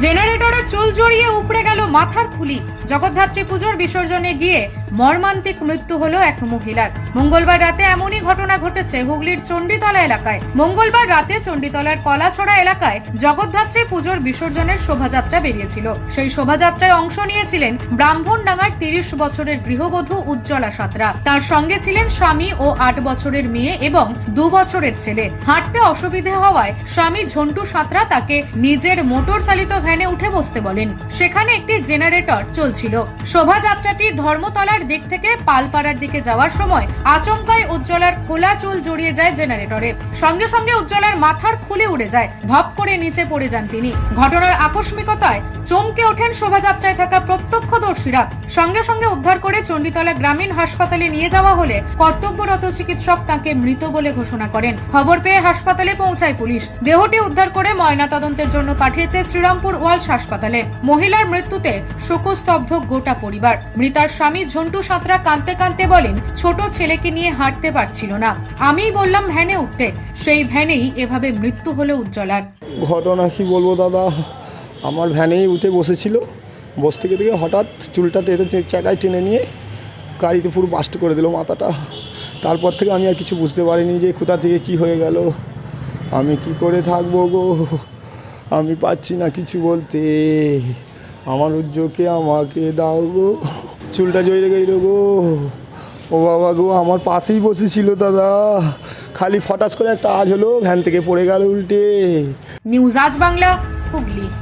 জেনারেটরে চুল জড়িয়ে উপড়ে গেল মাথার খুলি। জগদ্ধাত্রী পুজোর বিসর্জনে গিয়ে মর্মান্তিক মৃত্যু হলো এক মহিলার। মঙ্গলবার রাতে এমনই ঘটনা ঘটেছে হুগলির চণ্ডীতলা এলাকায়। মঙ্গলবার রাতে চণ্ডীতলার কলাছড়া এলাকায় জগদ্ধাত্রী পুজোর বিসর্জনের শোভাযাত্রা বেরিয়েছিল। সেই শোভাযাত্রায় অংশ নিয়েছিলেন ব্রাহ্মণডাঙ্গার তিরিশ বছরের গৃহবধূ উজ্জ্বলা সাঁতরা। তার সঙ্গে ছিলেন স্বামী ও আট বছরের মেয়ে এবং দু বছরের ছেলে। হাঁটতে অসুবিধে হওয়ায় স্বামী ঝন্টু সাঁতরা তাকে নিজের মোটর চালিত ভ্যানে উঠে বসতে বলেন। সেখানে একটি জেনারেটর চলছিল। শোভাযাত্রাটি ধর্মতলার দিক থেকে পালপাড়ার দিকে যাওয়ার সময় আচমকায় উজ্জ্বলার খোলা চুল জড়িয়ে যায় জেনারেটরে। সঙ্গে সঙ্গে উজ্জ্বলার মাথার খুলে উড়ে যায়। ধপ করে নিচে পড়ে যান তিনি। ঘটনার আকস্মিকতায় চমকে ওঠেন শোভাযাত্রায় থাকা প্রত্যক্ষদর্শীরা। সঙ্গে সঙ্গে উদ্ধার করে চণ্ডীতলা গ্রামীণ হাসপাতালে নিয়ে যাওয়া হলে কর্তব্যরত চিকিৎসক তাকে মৃত বলে ঘোষণা করেন। খবর পেয়ে হাসপাতালে পৌঁছায় পুলিশ। দেহটি উদ্ধার করে ময়নাতদন্তের জন্য পাঠিয়েছে শ্রীরামপুর ওয়ালস হাসপাতালে। মহিলার মৃত্যুতে শোকস্তব্ধ গোটা পরিবার। মৃতার স্বামী ঝন্টু সাঁতরা কাঁদতে কাঁদতে বলেন, ছোট ছেলেকে নিয়ে হাঁটতে পারছিল না। আমিই বললাম, ভ্যানে উঠতে। সেই ভ্যানেই এভাবে মৃত্যু হলো উজ্জ্বলার। ঘটনা কি বলব দাদা? আমার ভ্যানেই উঠে বসেছিল। বস থেকে থেকে হঠাৎ চুলটা টেনে চাকায় টেনে নিয়ে গাড়িতে পুরো বাস্ট করে দিল মাথাটা। তারপর থেকে আমি আর কিছু বুঝতে পারিনি যে কোথা থেকে কি হয়ে গেল। আমি কি করে থাকব গো? আমি পাচ্ছি না কিছু বলতে। আমার উজ্জোকে আমাকে দাও গো। চুলটা জড়িয়ে গেল গো। ও বাবা গো, আমার পাশেই বসেছিল দাদা। খালি ফটাস করে একটা আজ হলো, ভ্যান থেকে পড়ে গেল উল্টে। নিউজ আজ বাংলা, হুগলি।